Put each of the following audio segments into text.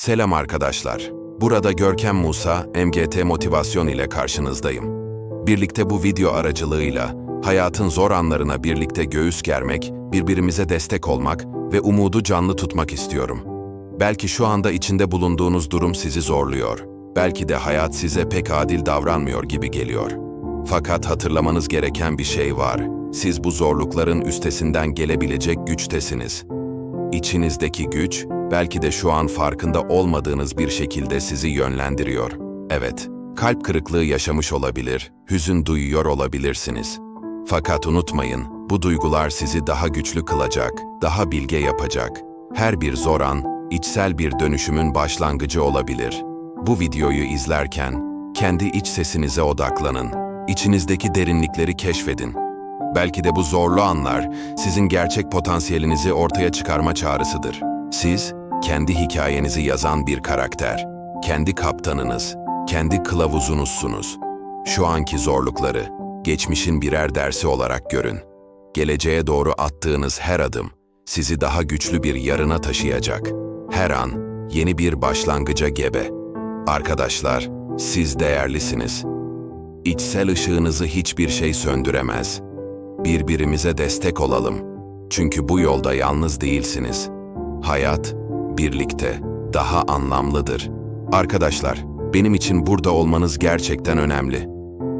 Selam arkadaşlar. Burada Görkem Musa, MGT Motivasyon ile karşınızdayım. Birlikte bu video aracılığıyla hayatın zor anlarına birlikte göğüs germek, birbirimize destek olmak ve umudu canlı tutmak istiyorum. Belki şu anda içinde bulunduğunuz durum sizi zorluyor. Belki de hayat size pek adil davranmıyor gibi geliyor. Fakat hatırlamanız gereken bir şey var. Siz bu zorlukların üstesinden gelebilecek güçtesiniz. İçinizdeki güç, belki de şu an farkında olmadığınız bir şekilde sizi yönlendiriyor. Evet, kalp kırıklığı yaşamış olabilir, hüzün duyuyor olabilirsiniz. Fakat unutmayın, bu duygular sizi daha güçlü kılacak, daha bilge yapacak. Her bir zor an, içsel bir dönüşümün başlangıcı olabilir. Bu videoyu izlerken, kendi iç sesinize odaklanın. İçinizdeki derinlikleri keşfedin. Belki de bu zorlu anlar sizin gerçek potansiyelinizi ortaya çıkarma çağrısıdır. Siz, kendi hikayenizi yazan bir karakter, kendi kaptanınız, kendi kılavuzunuzsunuz. Şu anki zorlukları, geçmişin birer dersi olarak görün. Geleceğe doğru attığınız her adım, sizi daha güçlü bir yarına taşıyacak. Her an, yeni bir başlangıca gebe. Arkadaşlar, siz değerlisiniz. İçsel ışığınızı hiçbir şey söndüremez. Birbirimize destek olalım. Çünkü bu yolda yalnız değilsiniz. Hayat, birlikte, daha anlamlıdır. Arkadaşlar, benim için burada olmanız gerçekten önemli.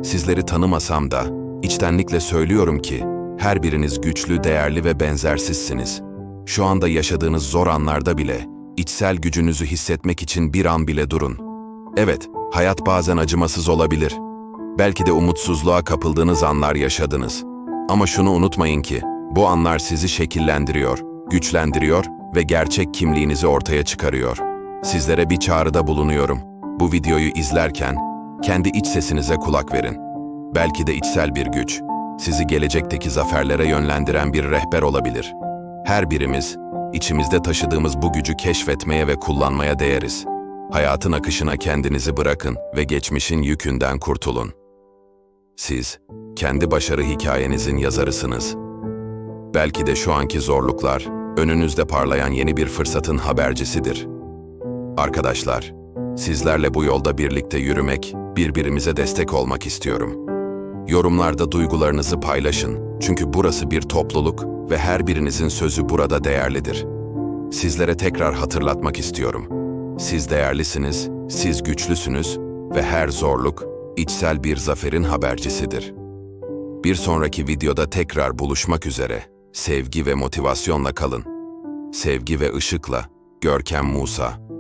Sizleri tanımasam da, içtenlikle söylüyorum ki, her biriniz güçlü, değerli ve benzersizsiniz. Şu anda yaşadığınız zor anlarda bile, içsel gücünüzü hissetmek için bir an bile durun. Evet, hayat bazen acımasız olabilir. Belki de umutsuzluğa kapıldığınız anlar yaşadınız. Ama şunu unutmayın ki, bu anlar sizi şekillendiriyor, güçlendiriyor ve gerçek kimliğinizi ortaya çıkarıyor. Sizlere bir çağrıda bulunuyorum. Bu videoyu izlerken, kendi iç sesinize kulak verin. Belki de içsel bir güç, sizi gelecekteki zaferlere yönlendiren bir rehber olabilir. Her birimiz, içimizde taşıdığımız bu gücü keşfetmeye ve kullanmaya değeriz. Hayatın akışına kendinizi bırakın ve geçmişin yükünden kurtulun. Siz, kendi başarı hikayenizin yazarısınız. Belki de şu anki zorluklar, önünüzde parlayan yeni bir fırsatın habercisidir. Arkadaşlar, sizlerle bu yolda birlikte yürümek, birbirimize destek olmak istiyorum. Yorumlarda duygularınızı paylaşın, çünkü burası bir topluluk ve her birinizin sözü burada değerlidir. Sizlere tekrar hatırlatmak istiyorum. Siz değerlisiniz, siz güçlüsünüz ve her zorluk, içsel bir zaferin habercisidir. Bir sonraki videoda tekrar buluşmak üzere. Sevgi ve motivasyonla kalın. Sevgi ve ışıkla. Görkem Musa